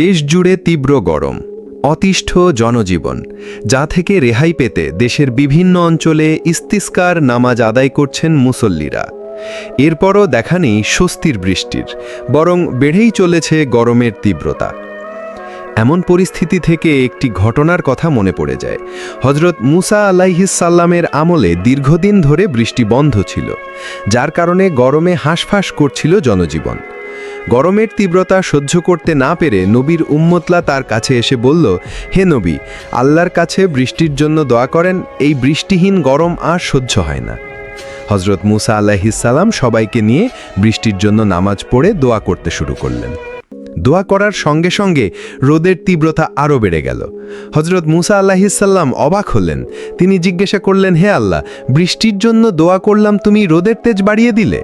দেশ জুড়ে তীব্র গরম, অতিষ্ঠ জনজীবন, যা থেকে রেহাই পেতে দেশের বিভিন্ন অঞ্চলে ইস্তিস্কার নামাজ আদায় করছেন মুসল্লিরা। এরপরও দেখা নেই স্বস্তির বৃষ্টির, বরং বেড়েই চলেছে গরমের তীব্রতা। এমন পরিস্থিতি থেকে একটি ঘটনার কথা মনে পড়ে যায়। হজরত মুসা আলাইহিসাল্লামের আমলে দীর্ঘদিন ধরে বৃষ্টি বন্ধ ছিল, যার কারণে গরমে হাঁসফাঁস করছিল জনজীবন। গরমের তীব্রতা সহ্য করতে না পেরে নবীর উম্মতলা তার কাছে এসে বলল, হে নবী, আল্লাহর কাছে বৃষ্টির জন্য দোয়া করেন, এই বৃষ্টিহীন গরম আর সহ্য হয় না। হজরত মুসা আলাহিসাল্লাম সবাইকে নিয়ে বৃষ্টির জন্য নামাজ পড়ে দোয়া করতে শুরু করলেন। দোয়া করার সঙ্গে সঙ্গে রোদের তীব্রতা আরও বেড়ে গেল। হজরত মুসা আল্লাহিসাল্লাম অবাক হলেন। তিনি জিজ্ঞাসা করলেন, হে আল্লাহ, বৃষ্টির জন্য দোয়া করলাম, তুমি রোদের তেজ বাড়িয়ে দিলে?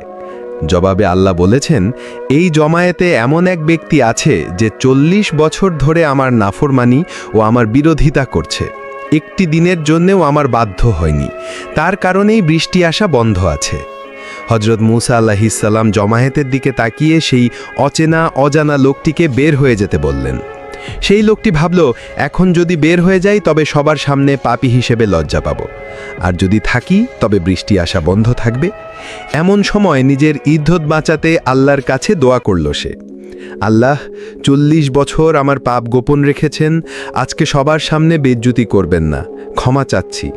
জবাবে আল্লাহ বলেছেন, এই জমায়েতে এমন এক ব্যক্তি আছে যে চল্লিশ বছর ধরে আমার নাফরমানি ও আমার বিরোধিতা করছে। একটি দিনের জন্যেও আমার বাধ্য হয়নি। তার কারণেই বৃষ্টি আসা বন্ধ আছে। হজরত মুসা আল্লাহিসাল্লাম জমায়েতের দিকে তাকিয়ে সেই অচেনা, অজানা লোকটিকে বের হয়ে যেতে বললেন। সেই লোকটি ভাবল, এখন যদি বের হয়ে যাই, তবে সবার সামনে পাপি হিসেবে লজ্জা পাব। আর যদি থাকি, তবে বৃষ্টি আসা বন্ধ থাকবে। এমন সময় নিজের ইদ্ধত বাঁচাতে আল্লাহর কাছে দোয়া করল সে। আল্লাহ, চল্লিশ বছর আমার পাপ গোপন রেখেছেন, আজকে সবার সামনে বেজ্জুতি করবেন না, ক্ষমা চাচ্ছি।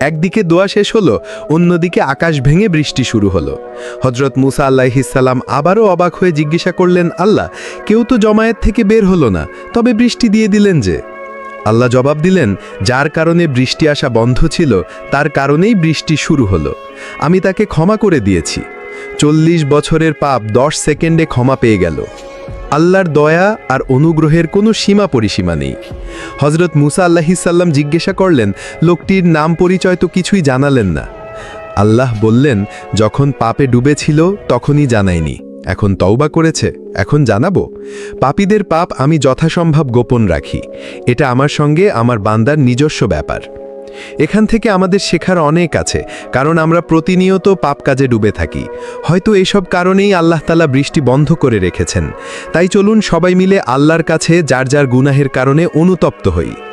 একদিকে দোয়া শেষ হলো, অন্যদিকে আকাশ ভেঙে বৃষ্টি শুরু হলো। হজরত মুসা আল্লাহ আল্লাহিসাল্লাম আবারও অবাক হয়ে জিজ্ঞাসা করলেন, আল্লাহ, কেউ তো জমায়েত থেকে বের হলো না, তবে বৃষ্টি দিয়ে দিলেন যে? আল্লাহ জবাব দিলেন, যার কারণে বৃষ্টি আসা বন্ধ ছিল, তার কারণেই বৃষ্টি শুরু হলো। আমি তাকে ক্ষমা করে দিয়েছি। চল্লিশ বছরের পাপ দশ সেকেন্ডে ক্ষমা পেয়ে গেল। আল্লাহর দয়া আর অনুগ্রহের কোনো সীমা পরিসীমা নেই। হজরত মুসা আল্লাহিসাল্লাম জিজ্ঞাসা করলেন, লোকটির নাম পরিচয় তো কিছুই জানালেন না? আল্লাহ বললেন, যখন পাপে ডুবেছিল তখনই জানায়নি এখন তওবা করেছে, এখন জানাব। পাপীদের পাপ আমি যথাসম্ভব গোপন রাখি। এটা আমার সঙ্গে আমার বান্দার নিজস্ব ব্যাপার। এখান থেকে আমাদের শেখার অনেক আছে, কারণ আমরা প্রতিনিয়ত পাপ কাজে ডুবে থাকি। হয়তো এসব কারণেই আল্লাহ তালা বৃষ্টি বন্ধ করে রেখেছেন। তাই চলুন সবাই মিলে আল্লাহর কাছে যার যার গুনাহের কারণে অনুতপ্ত হই।